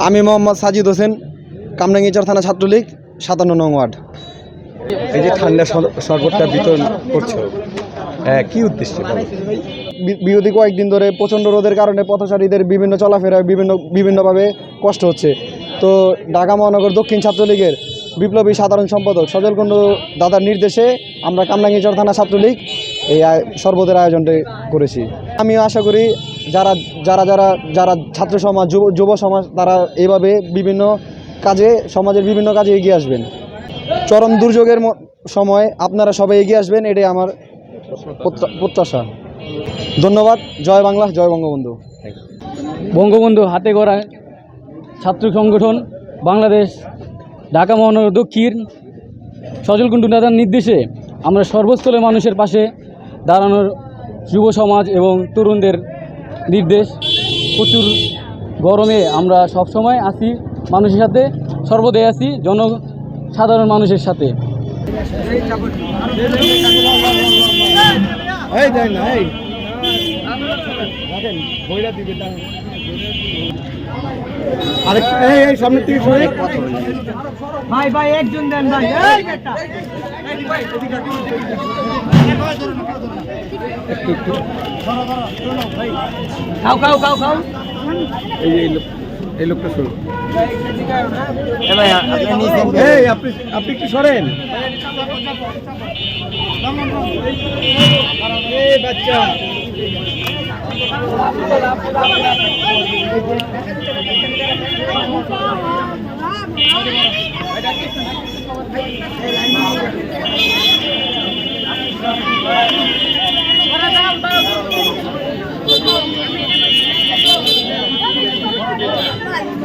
আমি মোহাম্মদ সাজিদ হোসেন কামরাঙ্গিচর থানা ছাত্রলীগ সাতান্ন নং ওয়ার্ড এই যে ঠান্ডা শরবতটা বিতরণ করছ হ্যাঁ কি উদ্দেশ্যে বলো? বি- বিগত কয়েকদিন ধরে প্রচণ্ড রোদের কারণে পথচারীদের বিভিন্ন চলাফেরায় বিভিন্ন বিভিন্নভাবে কষ্ট হচ্ছে তো ঢাকা মহানগর দক্ষিণ ছাত্রলীগের বিপ্লবী সাধারণ সম্পাদক সজল কুণ্ডু দাদার নির্দেশে আমরা কামরাঙ্গিচর থানা ছাত্রলীগ এই শরবতের আয়োজনটি করেছি। আমিও আশা করি যারা যারা যারা যারা ছাত্র সমাজ, যুব যুব সমাজ, তারা এইভাবে বিভিন্ন কাজে, সমাজের বিভিন্ন কাজে এগিয়ে আসবেন। চরম দুর্যোগের সময় আপনারা সবাই এগিয়ে আসবেন, এটাই আমার প্রত্যা- প্রত্যাশা। ধন্যবাদ, জয় বাংলা, জয় বঙ্গবন্ধু। বঙ্গবন্ধু হাতে গড়া ছাত্র সংগঠন বাংলাদেশ, ঢাকা মহানগর দক্ষিণ, সজল কুণ্ডু দাদার নির্দেশে আমরা সর্বস্থলে মানুষের পাশে দাঁড়ানোর যুব সমাজ এবং তরুণদের নির্দেশ। প্রচুর গরমে আমরা সব সময় আছি মানুষের সাথে, সর্বদাই আছি জন সাধারণ মানুষের সাথে। এই না, এই। এই এই সামনে থেকে সরে ভাই ভাই, একজন দেন, ভাই। খাও খাও খাও খাও। এই এই লোক এই লোকটা সরো এই আপনি আপনি একটু সরেন।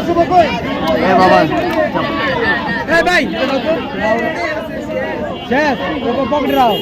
এই বাচ্চা এই ভাই। শেষ পকেটে রাও।